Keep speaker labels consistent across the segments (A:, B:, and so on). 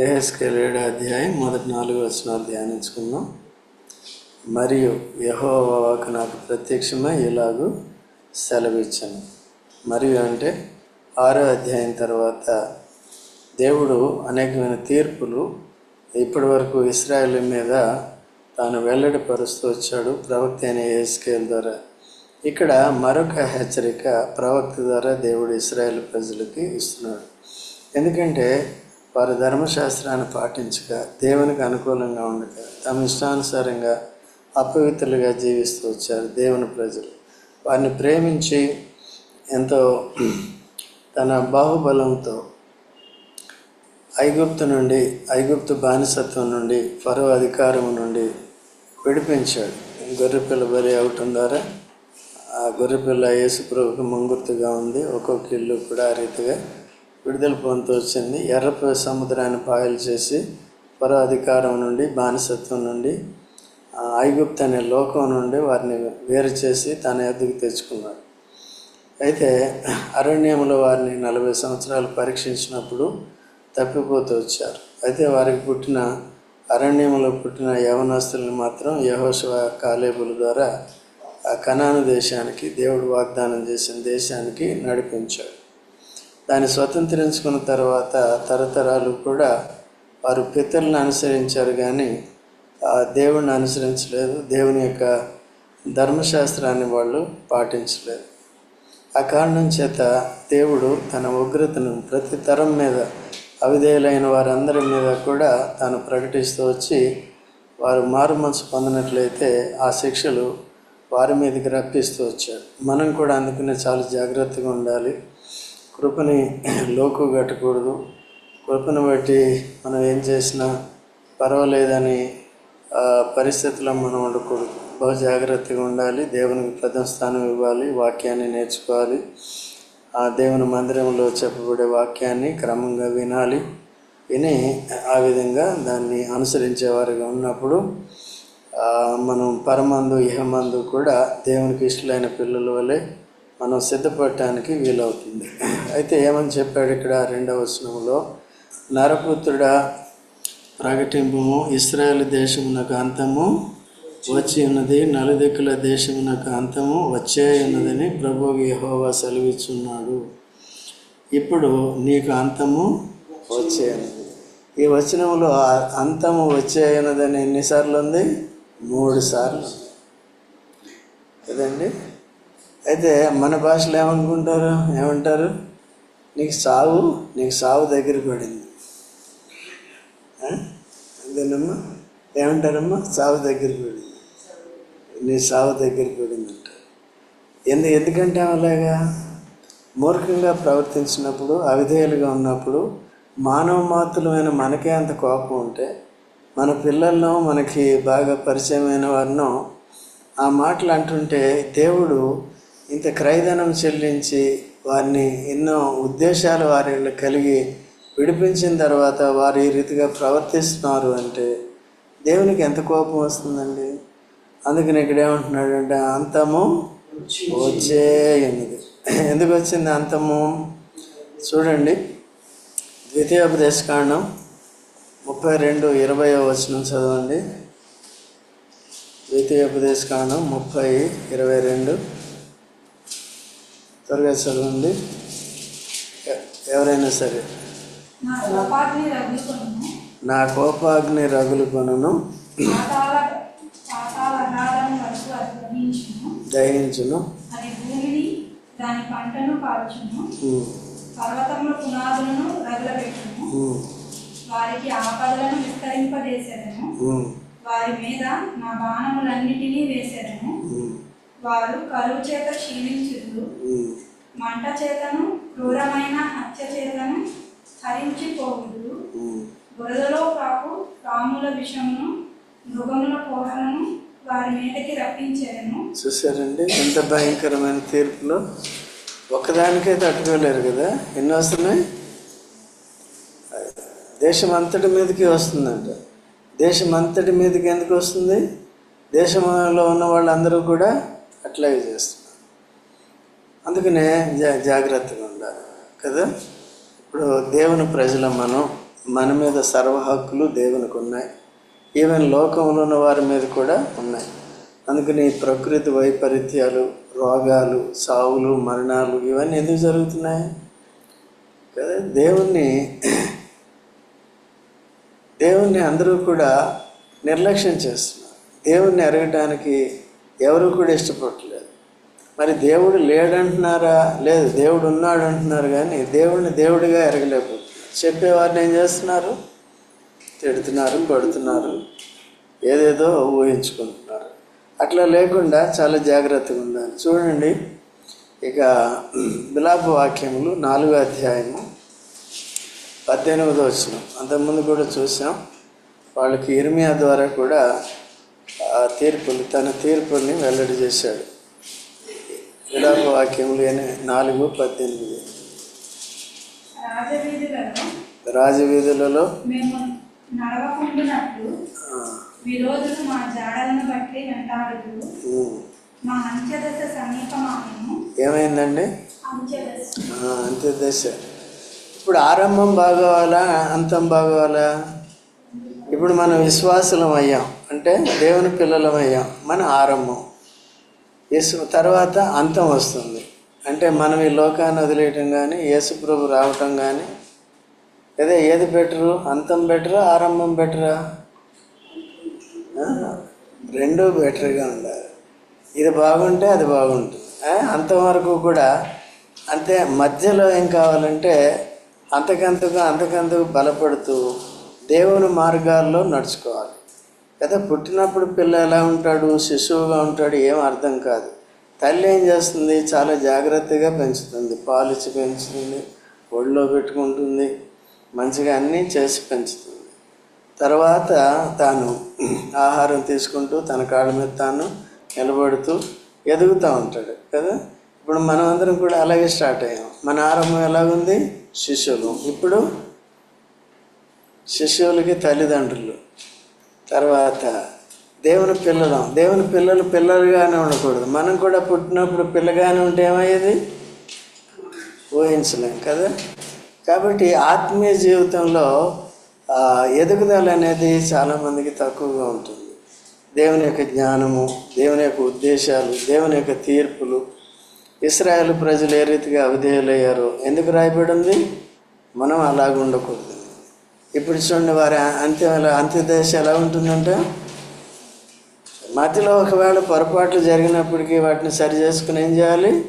A: ఏహెస్కేల్ ఏడో అధ్యాయం మొదటి నాలుగు వచనాలు ధ్యానించుకుందాం. మరియు యహోవాకు నాకు ప్రత్యక్షమై ఇలాగూ సెలవిచ్చాను. మరియు అంటే ఆరో అధ్యాయం తర్వాత దేవుడు అనేకమైన తీర్పులు ఇప్పటి వరకు ఇస్రాయల్ మీద తాను వెల్లడిపరుస్తూ వచ్చాడు ప్రవక్త అయిన ఏస్కేల్ ద్వారా. ఇక్కడ మరొక హెచ్చరిక ప్రవక్త ద్వారా దేవుడు ఇస్రాయేల్ ప్రజలకి ఇస్తున్నాడు. ఎందుకంటే వారు ధర్మశాస్త్రాన్ని పాటించక దేవునికి అనుకూలంగా ఉండక తమ ఇష్టానుసారంగా అపవిత్రులుగా జీవిస్తూ వచ్చారు దేవుని ప్రజలు. వారిని ప్రేమించి ఎంతో తన బాహుబలంతో ఐగుప్తు నుండి ఐగుప్తు బానిసత్వం నుండి ఫరో అధికారం నుండి విడిపించాడు. గొర్రెపిల్ల బలి అవటం ద్వారా ఆ గొర్రెపిల్ల యేసుప్రభుకి ముంగుర్తుగా ఉంది. ఒక్కొక్క ఇల్లు కూడా ఆ రీతిగా విడుదల పొందుతూ వచ్చింది. ఎర్ర సముద్రాన్ని పాయలు చేసి పరాధికారం అధికారం నుండి బానిసత్వం నుండి ఐగుప్త అనే లోకం నుండి వారిని వేరు చేసి తన ఎద్దుకు తెచ్చుకున్నాడు అయితే అరణ్యంలో వారిని నలభై సంవత్సరాలు పరీక్షించినప్పుడు తప్పిపోతూ వచ్చారు. అయితే వారికి పుట్టిన అరణ్యంలో పుట్టిన యవనస్తుల్ని మాత్రం యహోశివ కాలేబుల ద్వారా ఆ కనాను దేశానికి దేవుడు వాగ్దానం చేసిన దేశానికి నడిపించాడు. దాన్ని స్వతంత్రించుకున్న తర్వాత తరతరాలు కూడా వారు పితరులను అనుసరించారు కానీ ఆ దేవుణ్ణి అనుసరించలేదు. దేవుని యొక్క ధర్మశాస్త్రాన్ని వాళ్ళు పాటించలేదు. ఆ కారణం చేత దేవుడు తన ఉగ్రతను ప్రతి తరం మీద అవిధేయులైన వారందరి మీద కూడా తాను ప్రకటిస్తూ వచ్చి వారు మారు మనసు పొందినట్లయితే ఆ శిక్షలు వారి మీదకి రప్పిస్తూ వచ్చాడు మనం కూడా అందుకనే చాలా జాగ్రత్తగా ఉండాలి. కృపని లోకు కట్టకూడదు. కృపను బట్టి మనం ఏం చేసినా పర్వాలేదని పరిస్థితుల్లో మనం ఉండకూడదు. బహు జాగ్రత్తగా ఉండాలి. దేవునికి ప్రథమ స్థానం ఇవ్వాలి. వాక్యాన్ని నేర్చుకోవాలి. ఆ దేవుని మందిరంలో చెప్పబడే వాక్యాన్ని క్రమంగా వినాలి. విని ఆ విధంగా దాన్ని అనుసరించేవారుగా ఉన్నప్పుడు మనం పరమందు ఇహమందు కూడా దేవునికి ఇష్టలైన పిల్లల వలె మనం సిద్ధపడటానికి వీలవుతుంది. అయితే ఏమని చెప్పాడు ఇక్కడ రెండవ వచనంలో? నరపుత్రుడా ప్రకటింపుము ఇస్రాయేల్ దేశమునకు అంతము వచ్చి ఉన్నది నలుదిక్కుల దేశమునకు అంతము వచ్చే ఉన్నదని ప్రభు యెహోవా సెలవిచ్చున్నాడు. ఇప్పుడు నీకు అంతము వచ్చే ఉన్నది. ఈ వచనంలో అంతము వచ్చే ఉన్నదని ఎన్నిసార్లు ఉంది? మూడు సార్లు కదండి? అయితే మన భాషలో ఏమనుకుంటారు? ఏమంటారు? నీకు సావు నీకు సావు దగ్గర పడింది. అంతేనమ్మా? ఏమంటారమ్మా? సావు దగ్గర పడింది. నీ సావు దగ్గర పడిందంట. ఎందు ఎందుకంటే అలాగా? మూర్ఖంగా ప్రవర్తించినప్పుడు అవిధేయులుగా ఉన్నప్పుడు మానవ మాతృలమైన మనకే అంత కోపం ఉంటే మన పిల్లలను మనకి బాగా పరిచయమైన వారినో ఆ మాటలు అంటుంటే దేవుడు ఇంత క్రయధనం చెల్లించి వారిని ఎన్నో ఉద్దేశాలు వారి కలిగి విడిపించిన తర్వాత వారు ఈ రీతిగా ప్రవర్తిస్తున్నారు అంటే దేవునికి ఎంత కోపం వస్తుందండి? అందుకని ఇక్కడ ఏమంటున్నాడంటే అంతము వచ్చే ఉన్నది ఎందుకు వచ్చింది అంతము? చూడండి ద్వితీయోపదేశకాండం ముప్పై రెండు ఇరవై వచనం చదవండి. ద్వితీయోపదేశకాండం ముప్పై ఇరవై రెండు. త్వరగా చదవండి. ఎవరైనా సరే.
B: నా కోపాగ్ని
A: రగులు కొనును దహించును.
B: దాని పంటను కాల్చును
A: ఉమ్,
B: పర్వతముల పునాదులను రగులబెట్టును వారికి ఆపదలను విస్తరింపజేసేదను వారి మీద నా బాణములన్నిటినీ వేసేదను వారు కరువు చేత క్షీణించుదు
A: ఉమ్.
B: మంట చేతను క్రూరమైన హత్య చేతను హరించిపోవుదు
A: ఉమ్.
B: బురదలో కాకు రాముల విషమును మృగముల పోహలను వారి మీదకి రప్పించేదను.
A: చూసారండి ఎంత భయంకరమైన తీర్పులో. ఒక్కదానికే తట్టుకోలేరు కదా? ఎన్ని వస్తున్నాయి? దేశం అంతటి మీదకి వస్తుందంట. దేశం అంతటి మీదకి ఎందుకు వస్తుంది? దేశంలో ఉన్న వాళ్ళందరూ కూడా అట్లాగే చేస్తున్నాం. అందుకనే జా జాగ్రత్తగా ఉండాలి కదా? ఇప్పుడు దేవుని ప్రజల మనం మన మీద సర్వ హక్కులు దేవునికి ఉన్నాయి. ఈవెన్ లోకంలో ఉన్న వారి మీద కూడా ఉన్నాయి. అందుకని ప్రకృతి వైపరీత్యాలు రోగాలు సావులు మరణాలు ఇవన్నీ ఎందుకు జరుగుతున్నాయి? కదా? దేవుణ్ణి దేవుణ్ణి అందరూ కూడా నిర్లక్ష్యం చేస్తున్నారు. దేవుణ్ణి ఎరగటానికి ఎవరు కూడా ఇష్టపడట్లేదు. మరి దేవుడు లేడంటున్నారా? లేదు దేవుడు ఉన్నాడు అంటున్నారు కానీ దేవుడిని దేవుడిగా ఎరగలేకపోతున్నారు చెప్పేవారిని ఏం చేస్తున్నారు? తిడుతున్నారు పడుతున్నారు ఏదేదో ఊహించుకుంటున్నారు. అట్లా లేకుండా చాలా జాగ్రత్తగా ఉండాలి. చూడండి ఇక బిలాప వాక్యములు నాలుగో అధ్యాయము పద్దెనిమిదో వచ్చిన అంతకుముందు కూడా చూసాం. వాళ్ళకి ఇర్మియా ద్వారా కూడా ఆ తీర్పులు తన తీర్పుల్ని వెల్లడి చేశాడు. విలాప వాక్యములు అని నాలుగు పద్దెనిమిది.
B: రాజవీధులలో
A: రాజవీధులలో
B: మేము నడవకుండునట్లు
A: ఆ,
B: విరోధులు మా జాడలను బట్టి వెంటాడుతూ
A: ఉమ్,
B: మా అంత్యదశ సమీపమాము
A: ఏమైందండి?
B: అంత్యదశ.
A: ఇప్పుడు ఆరంభం బాగోవాలా? అంతం బాగోవాలా? ఇప్పుడు మనం విశ్వాసులం అయ్యాం అంటే దేవుని పిల్లలం అయ్యాం మన ఆరంభం. యేసు తర్వాత అంతం వస్తుంది. అంటే మనం ఈ లోకాన్ని వదిలేయటం కానీ యేసు ప్రభు రావటం కానీ అదే ఏది బెటరు? అంతం బెటరా? ఆరంభం బెటరా? రెండూ బెటర్గా ఉండాలి. ఇది బాగుంటే అది బాగుంటుంది. అంతవరకు కూడా అంతే. మధ్యలో ఏం కావాలంటే అంతకంతకు అంతకంతకు బలపడుతూ దేవుని మార్గాల్లో నడుచుకోవాలి. కదా పుట్టినప్పుడు పిల్ల ఎలా ఉంటాడు శిశువుగా ఉంటాడు ఏం అర్థం కాదు. తల్లి ఏం చేస్తుంది? చాలా జాగ్రత్తగా పెంచుతుంది. పాలిచ్చి పెంచుతుంది ఒళ్ళో పెట్టుకుంటుంది మంచిగా అన్నీ చేసి పెంచుతుంది. తర్వాత తాను ఆహారం తీసుకుంటూ తన కాళ్ళ మీద తాను నిలబడుతూ ఎదుగుతూ ఉంటాడు. కదా ఇప్పుడు మనం అందరం కూడా అలాగే స్టార్ట్ అయ్యాం. మన ఆరంభం ఎలాగుంది? శిష్యులు ఇప్పుడు శిశువులకి తల్లిదండ్రులు. తర్వాత దేవుని పిల్లలం. దేవుని పిల్లలు పిల్లలుగానే ఉండకూడదు. మనం కూడా పుట్టినప్పుడు పిల్లగానే ఉంటే ఏమయ్యేది? ఊహించలేం కదా? కాబట్టి ఆత్మీయ జీవితంలో ఎదుగుదల అనేది చాలామందికి తక్కువగా ఉంటుంది. దేవుని యొక్క జ్ఞానము దేవుని యొక్క ఉద్దేశాలు దేవుని యొక్క తీర్పులు. ఇస్రాయేల్ ప్రజలు ఏ రీతిగా అవిధేయులయ్యారో ఎందుకు రాయబడి ఉంది మనం అలాగ ఉండకూడదు ఇప్పుడు చూడండి వారి అంత్యం ఎలా అంత్యదశ ఎలా ఉంటుందంటే? మధ్యలో ఒకవేళ పొరపాట్లు జరిగినప్పటికీ వాటిని సరి చేసుకుని ఏం చేయాలి?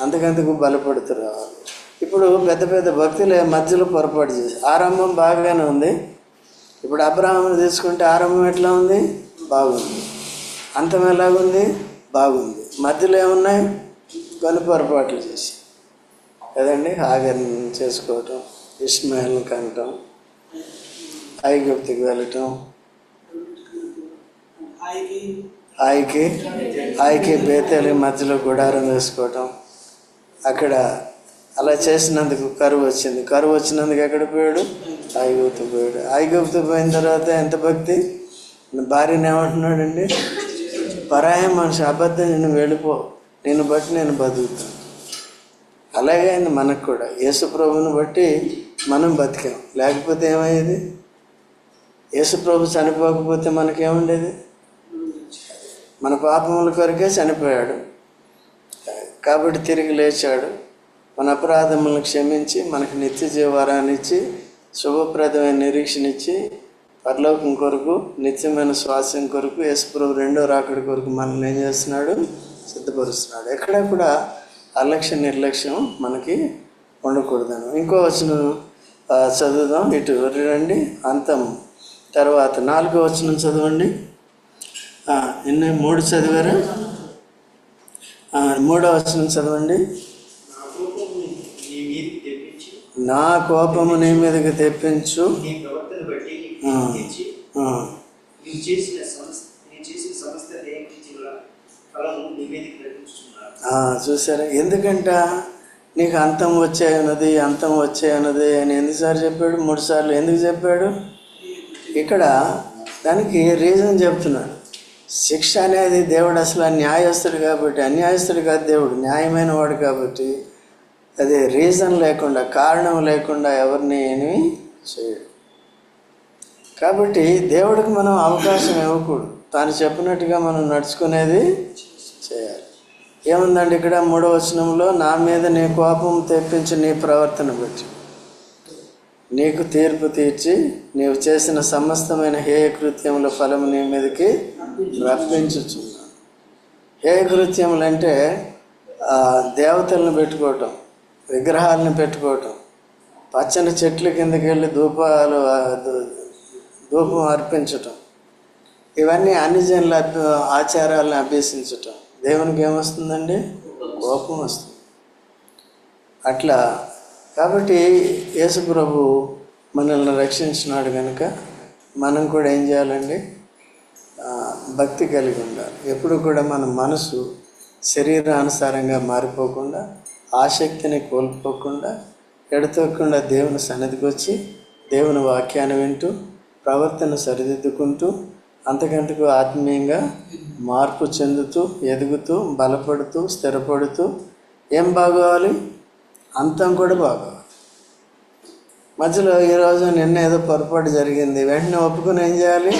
A: అంతకంతకు బలపడుతూ రావాలి ఇప్పుడు పెద్ద పెద్ద భక్తులే మధ్యలో పొరపాటు చేసి ఆరంభం బాగానే ఉంది. ఇప్పుడు అబ్రాహ్మను తీసుకుంటే ఆరంభం ఎట్లా ఉంది? బాగుంది. అంతం ఎలాగుంది? బాగుంది. మధ్యలో ఏమున్నాయి? కొన్ని పొరపాట్లు చేసి. కదండి? హాగర్ని చేసుకోవటం ఇస్మాయిల్ని కనటం. ఐగుప్తికి వెళ్ళటం హాయికి హాయికి బేతేలి మధ్యలో గుడారం వేసుకోవటం. అక్కడ అలా చేసినందుకు కరువు వచ్చింది. కరువు వచ్చినందుకు ఎక్కడ పోయాడు? ఐగుప్తు పోయాడు ఐగుప్తు పోయిన తర్వాత ఎంత భక్తి? భార్యని ఏమంటున్నాడండి? పరాయ మనిషి అబద్ధం నేను వెళ్ళిపో. నేను బట్టి నేను బతుకుతాను. అలాగే అయింది మనకు కూడా. యేసు ప్రభుని బట్టి మనం బతికాం. లేకపోతే ఏమయ్యేది? యేసుప్రభు చనిపోకపోతే మనకేముండేది? మన పాపముల కొరకే చనిపోయాడు. కాబట్టి తిరిగి లేచాడు. మన అపరాధములను క్షమించి మనకు నిత్య జీవరాన్ని ఇచ్చి శుభప్రదమైన నిరీక్షణ ఇచ్చి పరలోకం కొరకు నిత్యమైన శ్వాసం కొరకు యేసుప్రభు రెండో రాకడి కొరకు మనల్ని ఏం చేస్తున్నాడు? సిద్ధపరుస్తున్నాడు. ఎక్కడ కూడా అలక్ష్య నిర్లక్ష్యం మనకి ఉండకూడదని. ఇంకో వచనం చదువుదాం. ఇటు రండి. అంతం. తర్వాత నాలుగో వచనం చదవండి. ఎన్ని? మూడు చదివారు? మూడో వచనం చదవండి.
C: నా కోపము నీ మీదకి తెప్పించు.
A: చూసారా? ఎందుకంటే? నీకు అంతం వచ్చేయన్నది అంతం వచ్చే అన్నది అని ఎన్నిసార్లు చెప్పాడు? మూడు సార్లు ఎందుకు చెప్పాడు? ఇక్కడ దానికి రీజన్ చెప్తున్నాడు. శిక్ష అనేది దేవుడు అసలు న్యాయస్తుడు కాబట్టి అన్యాయస్తుడు కాదు దేవుడు న్యాయమైన వాడు కాబట్టి అది రీజన్ లేకుండా కారణం లేకుండా ఎవరిని ఏమి చేయడు. కాబట్టి దేవుడికి మనం అవకాశం ఇవ్వకూడదు. తాను చెప్పినట్టుగా మనం నడుచుకునేది చేయాలి. ఏముందండి ఇక్కడ మూడో వచనంలో నా మీద నీ కోపం తెప్పించి నీ ప్రవర్తన బట్టి. నీకు తీర్పు తీర్చి నీవు చేసిన సమస్తమైన హేయ కృత్యముల ఫలము నీ మీదకి రప్పించుచున్నాను. హేయ కృత్యములు అంటే దేవతలను పెట్టుకోవటం విగ్రహాలను పెట్టుకోవటం పచ్చని చెట్ల కిందకి వెళ్ళి ధూపాలు ధూపం అర్పించటం ఇవన్నీ అన్ని జనుల అభ్య- ఆచారాలను అభ్యసించటం. దేవునికి ఏమొస్తుందండి? కోపం వస్తుంది. అట్లా. కాబట్టి యేసు ప్రభు మనల్ని రక్షించినాడు కనుక మనం కూడా ఏం చేయాలండి? భక్తి కలిగి ఉండాలి. ఎప్పుడు కూడా మన మనసు శరీరానుసారంగా మారిపోకుండా ఆసక్తిని కోల్పోకుండా ఎడతోకుండా దేవుని సన్నిధికి వచ్చి దేవుని వాక్యాన్ని వింటూ ప్రవర్తన సరిదిద్దుకుంటూ అంతకంతకు ఆత్మీయంగా మార్పు చెందుతూ ఎదుగుతూ బలపడుతూ స్థిరపడుతూ ఏం బాగోవాలి? అంతం కూడా బాగోవాలి. మధ్యలో ఈరోజు నిన్న ఏదో పొరపాటు జరిగింది. వెంటనే ఒప్పుకుని ఏం చేయాలి?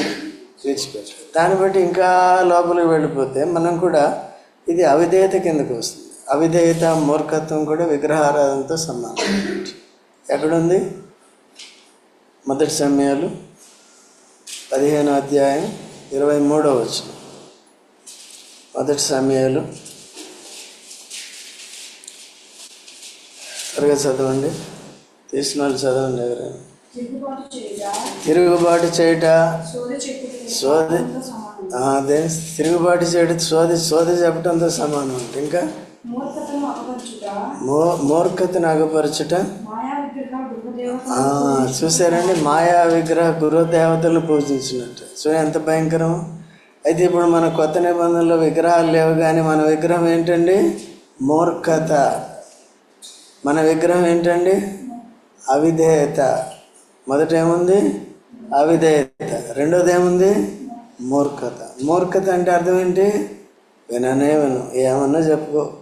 A: విడిచిపెట్టాలి దాన్ని బట్టి ఇంకా లోపలికి వెళ్ళిపోతే మనం కూడా ఇది అవిధేయత కిందకు వస్తుంది. అవిధేయత మూర్ఖత్వం కూడా విగ్రహారాధనతో సమానం. ఎక్కడుంది? మొదటి సమయాలు పదిహేను అధ్యాయం ఇరవై మూడో వచ్చిన మొదటి సమయాలు. త్వరగా చదవండి. తీసిన వాళ్ళు చదవండి ఎవరైనా.
B: తిరుగుబాటు చేయుట.
A: చేయుట.
B: సోద
A: అదే? తిరుగుబాటు చేయడం సోది సోది చెప్పడంతో సమానం. అంటే ఇంకా?
B: మూర్ఖతను
A: అగపరచుట
B: మాయా విగ్రహ గృహదేవత
A: ఆ, చూసారండి మాయా విగ్రహ గురుదేవతలు పూజించినట్టు. సో ఎంత భయంకరం. అయితే ఇప్పుడు మన కొత్త నిబంధనలో విగ్రహాలు లేవు కానీ మన విగ్రహం ఏంటండి? మూర్ఖత. మన విగ్రహం ఏంటండి? అవిధేయత. మొదట ఏముంది? అవిధేయత. రెండోది ఏముంది? మూర్ఖత. మూర్ఖత అంటే అర్థం ఏంటి? విననే విను. ఏమన్నా చెప్పుకో.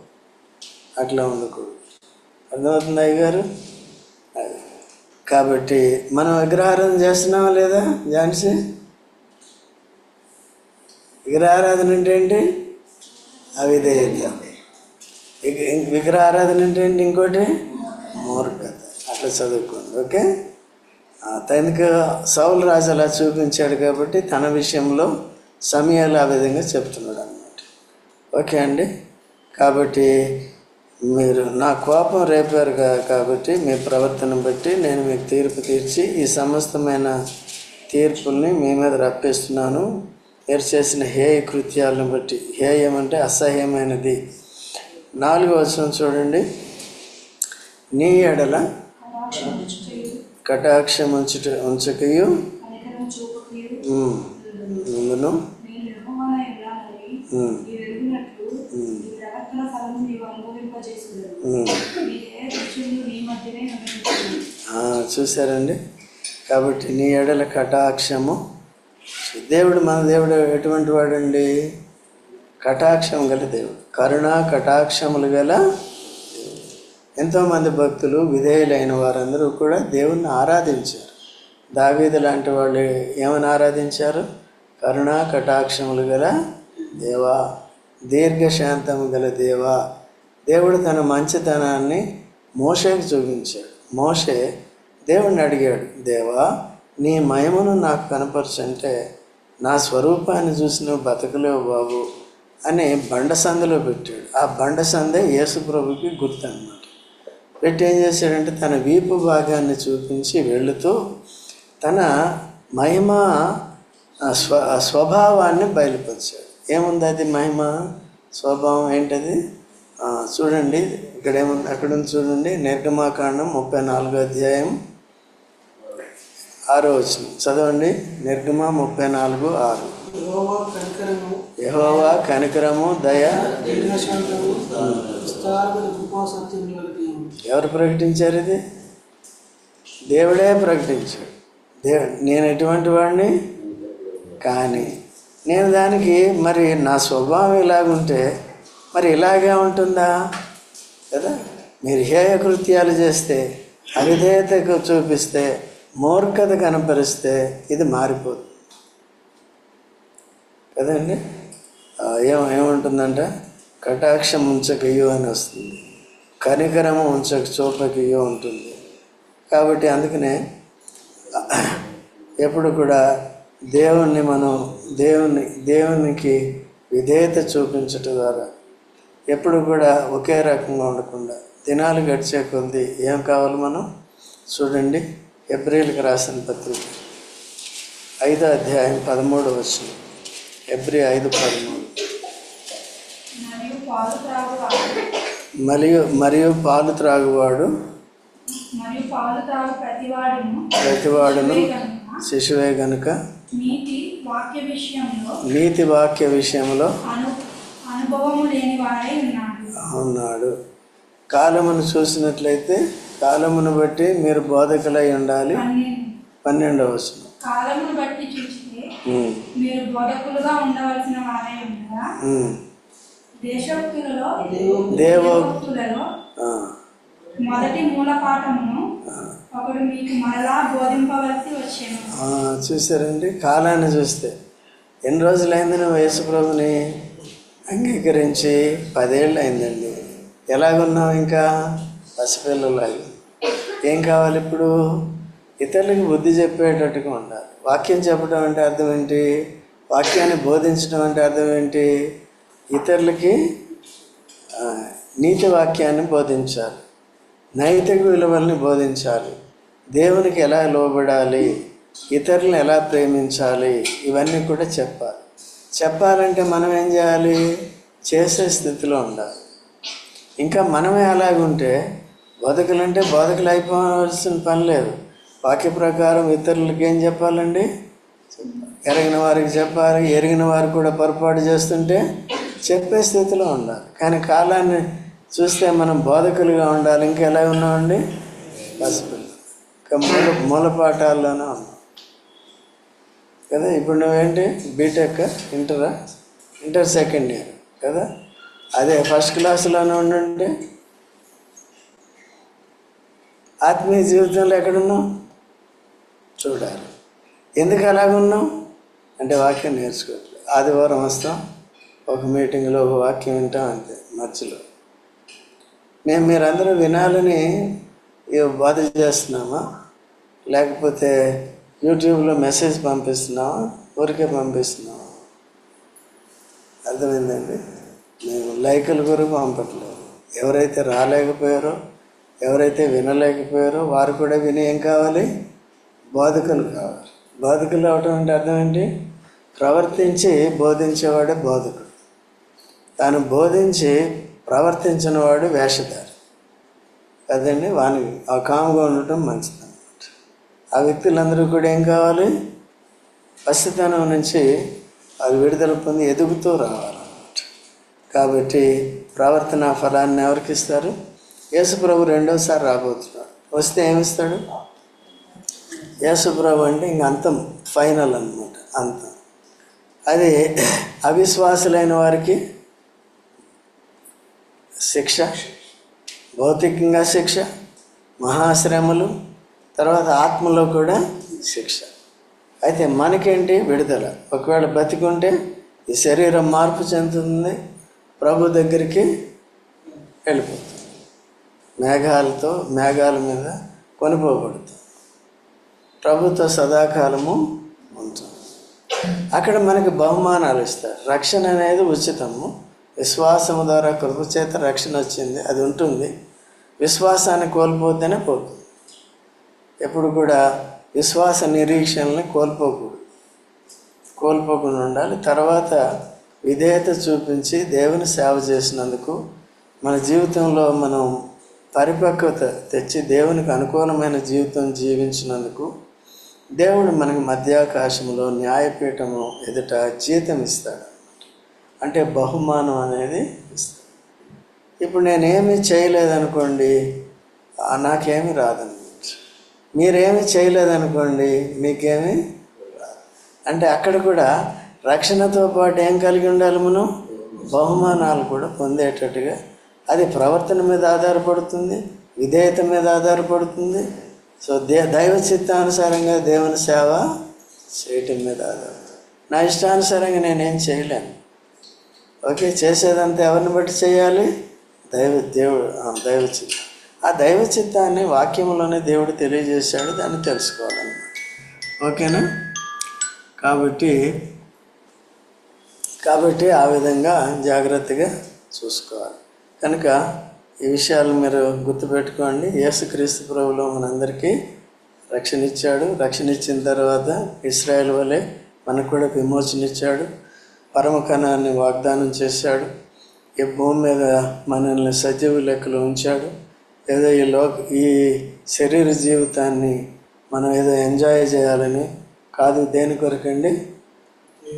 A: అట్లా ఉండకూడదు. అర్థమవుతుంది అయ్యగారు? కాబట్టి మనం విగ్రహారాధన చేస్తున్నామా లేదా ఝాన్సీ? విగ్రహారాధన అంటే ఏంటి? అవిధేయత ఇక- విగ్రహారాధన అంటే ఏంటి ఇంకోటి? మూర్ఖత. అట్లా చదువుకోండి ఓకే? తనకు సౌలు రాజు అలా చూపించాడు కాబట్టి తన విషయంలో సమయాలు ఆ విధంగా చెప్తున్నాడు అన్నమాట. ఓకే అండి? కాబట్టి మీరు నా కోపం రేపారు కాబట్టి మీ ప్రవర్తన బట్టి నేను మీకు తీర్పు తీర్చి ఈ సమస్తమైన తీర్పుల్ని మీ మీద రప్పిస్తున్నాను. మీరు చేసిన హేయ కృత్యాలను బట్టి. హేయం అంటే అసహ్యమైనది. నాలుగో వచనం చూడండి. నీ ఎడల కటాక్షం ఉంచుట ఉంచకయు. ముందును
B: నేను నిర్మమానై ఉన్నానని
A: ఉమ్,
B: నీవు ఎరుగునట్లు నీ ప్రవర్తన ఫలము నీవు అనుభవింపజేసుదురు
A: ఉమ్.
B: నీ ఏ దృశ్యులు నీ మధ్యనే అనుభవించును
A: చూశారండి. కాబట్టి నీ ఎడల కటాక్షము. దేవుడు మన దేవుడు ఎటువంటి వాడండి? కటాక్షం గల దేవుడు. కరుణ కటాక్షములు గల ఎంతోమంది భక్తులు విధేయులైన వారందరూ కూడా దేవుణ్ణి ఆరాధించారు. దావీదు లాంటి వాళ్ళు ఏమని ఆరాధించారు? కరుణ కటాక్షములు గల దేవా. దీర్ఘశాంతము గల దేవా. దేవుడు తన మంచితనాన్ని మోషేకి చూపించాడు. మోషే దేవుణ్ణి అడిగాడు దేవా నీ మయమును నాకు కనపరచంటే నా స్వరూపాన్ని చూసి నువ్వు బతకలేవు బాబు అని బండ సందులో పెట్టాడు. ఆ బండ సందే యేసు ప్రభుకి గుర్తు అనమాట పెట్టి ఏం చేశాడంటే తన వీపు భాగాన్ని చూపించి వెళుతూ తన మహిమ స్వ స్వభావాన్ని బయలుపరిచాడు. ఏముంది అది మహిమ? స్వభావం ఏంటది? చూడండి ఇక్కడ ఏముంది? అక్కడ చూడండి నిర్గమాకాండం ముప్పై నాలుగో అధ్యాయం ఆరో వచ్చిన చదవండి. నిర్గమ ముప్పై నాలుగు ఆరు.
D: యెహోవా కనికరము
A: దయ. ఎవరు ప్రకటించారు ఇది? దేవుడే ప్రకటించాడు. దేవుడు నేను ఎటువంటి వాడిని? కానీ నేను దానికి మరి నా స్వభావం ఇలాగుంటే మరి ఇలాగే ఉంటుందా? కదా? మీరు హేయ కృత్యాలు చేస్తే అవిధేయతకు చూపిస్తే మూర్ఖత కనపరిస్తే ఇది మారిపోతుంది కదండి? ఏం ఏముంటుందంటే? కటాక్షం ఉంచకయ్యో అని వస్తుంది. కనికరము ఉంచక చూపకయ్యో ఉంటుంది. కాబట్టి అందుకనే ఎప్పుడు కూడా దేవుణ్ణి మనం దేవుని దేవునికి విధేయత చూపించటం ద్వారా ఎప్పుడు కూడా ఒకే రకంగా ఉండకుండా దినాలు గడిచే కొద్ది ఏం కావాలి మనం? చూడండి. ఎబ్రిల్కి రాసిన పత్రిక. ఐదో అధ్యాయం పదమూడు వచ్చిన ఎబ్రి ఐదు పదమూడు.
B: మరియు
A: మరియు పాలు త్రాగువాడు
B: ప్రతివాడును శిశువే గనుక నీతి వాక్య విషయంలో ఉన్నాడు.
A: కాలమును చూసినట్లయితే కాలమును బట్టి మీరు బోధకులై ఉండాలి.
B: పన్నెండు.
A: పన్నెండవ వచనం.
B: కాలమును బట్టి చూస్తే మీరు బోధకులుగా ఉండవలసిన వారై ఉండగా దేశోక్తులలో
A: దేవో-
B: దేవోక్తులలో మొదటి మూల పాఠమును ఒకడు మీకు మరలా బోధింపవలసి వచ్చాను.
A: చూసారండి కాలాన్ని చూస్తే. ఎన్ని రోజులైంది నువ్వు యేసుప్రభుని అంగీకరించి పదేళ్ళు అయిందండి ఎలాగున్నావు ఇంకా? పసిపిల్లలాగా. ఏం కావాలి ఇప్పుడు? ఇతరులకు బుద్ధి చెప్పేటట్టుగా ఉండాలి. వాక్యం చెప్పడం అంటే అర్థం ఏంటి? వాక్యాన్ని బోధించడం అంటే అర్థం ఏంటి? ఇతరులకి నీతి వాక్యాన్ని బోధించాలి. నైతిక విలువల్ని బోధించాలి. దేవునికి ఎలా లోబడాలి? ఇతరులను ఎలా ప్రేమించాలి? ఇవన్నీ కూడా చెప్పాలి. చెప్పాలంటే మనం ఏం చేయాలి? చేసే స్థితిలో ఉండాలి. ఇంకా మనమే అలాగుంటే బతుకులంటే బతుకులు అయిపోవాల్సిన పని లేదు. వాక్య ప్రకారం ఇతరులకి ఏం చెప్పాలండి? ఎరగిన వారికి చెప్పాలి ఎరిగిన వారు కూడా పొరపాటు చేస్తుంటే చెప్పే స్థితిలో ఉండాలి. కానీ కాలాన్ని చూస్తే మనం బోధకులుగా ఉండాలి. ఇంకా ఎలా ఉన్నామండి? పసిపిల్ల ఇంకా మూల మూల పాఠాల్లోనే ఉన్నాం. కదా ఇప్పుడు నువ్వేంటి? బీటెక్ ఇంటరా? ఇంటర్ సెకండ్ ఇయర్ కదా? అదే ఫస్ట్ క్లాస్లోనే ఉండండి. ఆత్మీయ జీవితంలో ఎక్కడున్నావు చూడాలి. ఎందుకు అలాగున్నాం? అంటే వాక్యం నేర్చుకోవట్లేదు ఆదివారం వస్తాం ఒక మీటింగ్లో ఒక వాక్యం వింటాం అంతే మధ్యలో. మేము మీరందరూ వినాలని బాధ చేస్తున్నామా? లేకపోతే యూట్యూబ్లో మెసేజ్ పంపిస్తున్నామా? ఊరికే పంపిస్తున్నామా? అర్థమైందండి? మేము లైకుల కొరకు పంపట్లేదు. ఎవరైతే రాలేకపోయారో ఎవరైతే వినలేకపోయారో వారు కూడా విని ఏం కావాలి? బోధకులు కావాలి. బోధకులు అవటం అంటే అర్థం ఏంటి? ప్రవర్తించి బోధించేవాడే బోధకుడు. తాను బోధించి ప్రవర్తించిన వాడు వేషధారి. కదండి? వాని ఆ కాముగా ఉండటం మంచిది అన్నమాట ఆ వ్యక్తులందరూ కూడా ఏం కావాలి? పసితనం నుంచి అది విడుదల పొంది ఎదుగుతూ రావాలన్నమాట. కాబట్టి ప్రవర్తన ఫలాన్ని ఎవరికి ఇస్తారు? యేసుప్రభు రెండోసారి రాబోతున్నాడు. వస్తే ఏమిస్తాడు? యేసుప్రభు అంటే ఇంక అంతం ఫైనల్ అన్నమాట అంతం. అది అవిశ్వాసులైన వారికి శిక్ష భౌతికంగా శిక్ష మహాశ్రమలు తర్వాత ఆత్మలో కూడా శిక్ష. అయితే మనకేంటి విడుదల? ఒకవేళ బతికుంటే ఈ శరీరం మార్పు చెందుతుంది ప్రభు దగ్గరికి వెళ్ళిపోతుంది. మేఘాలతో మేఘాల మీద కొనిపోబడుతుంది ప్రభుత్వ సదాకాలము ఉంటుంది అక్కడ మనకి బహుమానాలు ఇస్తారు. రక్షణ అనేది ఉచితము. విశ్వాసము ద్వారా కృప చేత రక్షణ వచ్చింది అది ఉంటుంది. విశ్వాసాన్ని కోల్పోతేనే పోతుంది. ఎప్పుడు కూడా విశ్వాస నిరీక్షణని కోల్పోకూడదు. కోల్పోకుండా ఉండాలి. తర్వాత విధేయత చూపించి దేవుని సేవ చేసినందుకు మన జీవితంలో మనం పరిపక్వత తెచ్చి దేవునికి అనుకూలమైన జీవితం జీవించినందుకు దేవుడు మనకి మధ్యాకాశంలో న్యాయపీఠము ఎదుట జీతం ఇస్తాడు. అంటే బహుమానం అనేది ఇస్తాడు. ఇప్పుడు నేనేమి చేయలేదనుకోండి నాకేమి రాదనమాట మీరేమి చేయలేదనుకోండి మీకేమి రాదు. అంటే అక్కడ కూడా రక్షణతో పాటు ఏం కలిగి ఉండాలి మనం? బహుమానాలు కూడా పొందేటట్టుగా అది ప్రవర్తన మీద ఆధారపడుతుంది విధేయత మీద ఆధారపడుతుంది. సో దే దైవ చిత్తానుసారంగా దేవుని సేవ చేయటం మీద ఆధారపడుతుంది. నా ఇష్టానుసారంగా నేనేం చేయలేను. ఓకే చేసేదంతా ఎవరిని బట్టి చేయాలి? దైవ దేవుడు దైవ చిత్తం. ఆ దైవ చిత్తాన్ని వాక్యంలోనే దేవుడు తెలియజేశాడు దాన్ని తెలుసుకోవాలన్నమాట. ఓకేనా? కాబట్టి కాబట్టి ఆ విధంగా జాగ్రత్తగా చూసుకోవాలి. కనుక ఈ విషయాలు మీరు గుర్తుపెట్టుకోండి. యేసుక్రీస్తు ప్రభులో మనందరికీ రక్షణ ఇచ్చాడు రక్షణ ఇచ్చిన తర్వాత ఇస్రాయల్ వలె మనకు కూడా విమోచన ఇచ్చాడు పరమకణాన్ని వాగ్దానం చేశాడు. ఈ భూమి మీద మనల్ని సజీవ లెక్కలో ఉంచాడు. ఏదో ఈ లోక ఈ శరీర జీవితాన్ని మనం ఏదో ఎంజాయ్ చేయాలని కాదు దేని కొరకండి?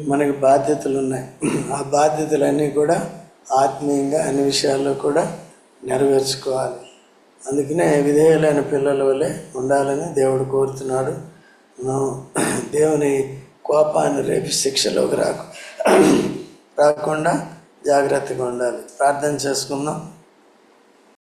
A: మనకి బాధ్యతలు ఉన్నాయి. ఆ బాధ్యతలన్నీ కూడా ఆత్మీయంగా అన్ని విషయాల్లో కూడా నెరవేర్చుకోవాలి. అందుకనే విధేయులైన పిల్లల వలె ఉండాలని దేవుడు కోరుతున్నాడు. మనం దేవుని కోపాన్ని రేపు శిక్షలోకి రాకు. రాకుండా జాగ్రత్తగా ఉండాలి. ప్రార్థన చేసుకుందాం.